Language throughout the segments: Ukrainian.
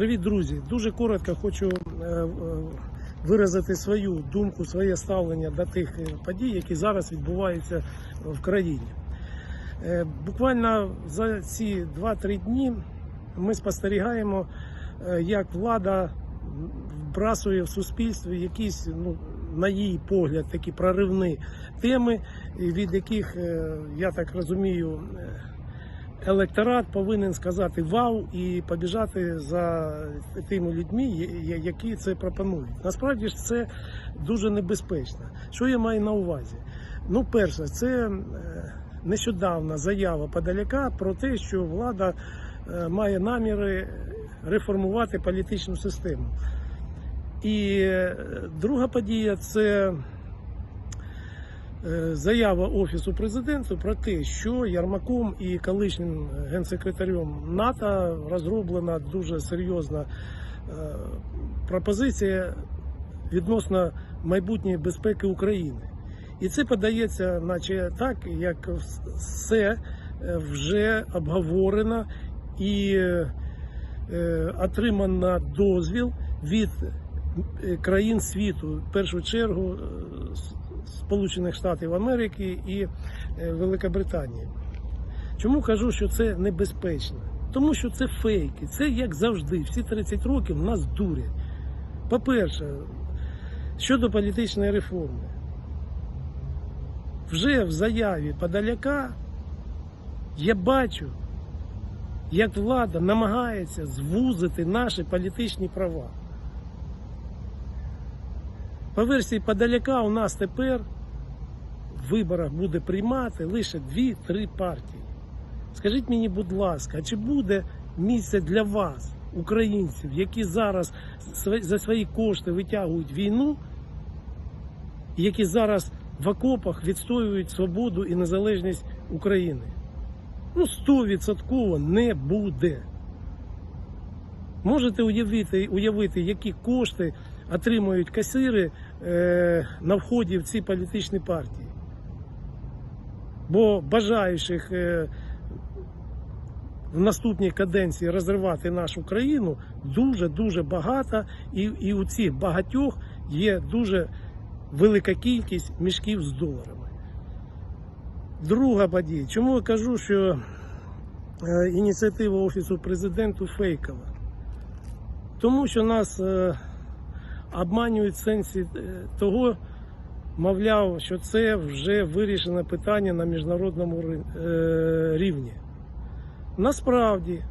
Привіт, друзі! Дуже коротко хочу е, е, виразити свою думку, своє ставлення до тих е, подій, які зараз відбуваються в країні. Буквально за ці 2-3 дні ми спостерігаємо, як влада вбрасує в суспільстві якісь, ну, на її погляд, такі проривні теми, від яких, я так розумію, електорат повинен сказати вау і побіжати за тими людьми, які це пропонують. Насправді ж це дуже небезпечно. Що я маю на увазі? Ну, перше, це е, нещодавна заява Подаляка про те, що влада е, має наміри реформувати політичну систему. І е, друга подія це заява Офісу президента про те, що Ярмаком і колишнім генсекретарем НАТО розроблена дуже серйозна е, пропозиція відносно майбутньої безпеки України. І це подається, наче так, як все е, вже обговорено і е, е, отримано дозвіл від е, країн світу, в першу чергу е, Сполучених Штатів Америки і е, Великобританії. Чому кажу, що це небезпечно? Тому що це фейки, це як завжди. Всі 30 років нас дурять. По-перше, щодо політичної реформи, вже в заяві Подаляка я бачу, як влада намагається звузити наші політичні права. По версії Подаляка у нас тепер в виборах буде приймати лише 2-3 партії. Скажіть мені, будь ласка, чи буде місце для вас, українців, які зараз за свої кошти витягують війну, які зараз в окопах відстоюють свободу і незалежність України? Ну, 100% не буде. Можете уявити, уявити, які кошти отримують касири е, на вході в ці політичні партії. Бо бажаючих е, в наступній каденції розривати нашу країну дуже-дуже багато, і, і у цих багатьох є дуже велика кількість мішків з доларами. Друга подія. Чому я кажу, що е, ініціатива Офісу президенту фейкова? Тому що нас обманюють в сенсі е, того, мовляв, що це вже вирішене питання на міжнародному е, рівні. Насправді,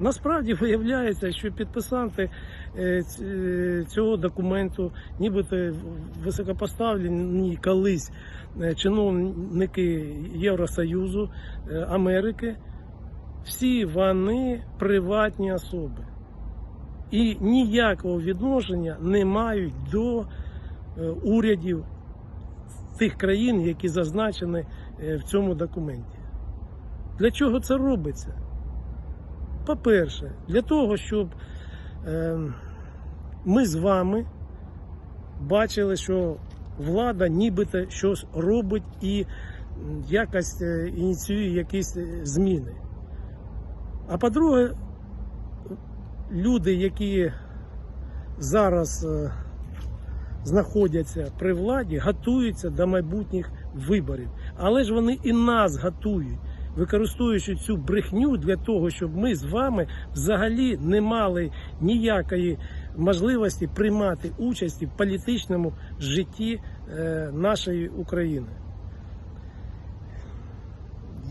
насправді виявляється, що підписанти е, ць- цього документу, нібито високопоставлені колись чиновники Євросоюзу, Америки, всі вони приватні особи. І ніякого відношення не мають до е, урядів тих країн, які зазначені е, в цьому документі. Для чого це робиться? По-перше, для того, щоб е, ми з вами бачили, що влада нібито щось робить і якось е, ініціює якісь зміни. А по-друге, люди, які зараз е, знаходяться при владі, готуються до майбутніх виборів. Але ж вони і нас готують, використовуючи цю брехню для того, щоб ми з вами взагалі не мали ніякої можливості приймати участь в політичному житті е, нашої України.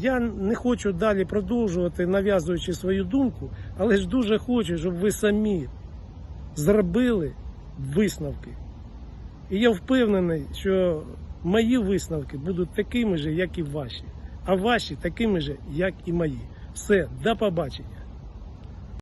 Я не хочу далі продовжувати, нав'язуючи свою думку, але ж дуже хочу, щоб ви самі зробили висновки. І я впевнений, що мої висновки будуть такими ж, як і ваші, а ваші такими ж, як і мої. Все, до побачення.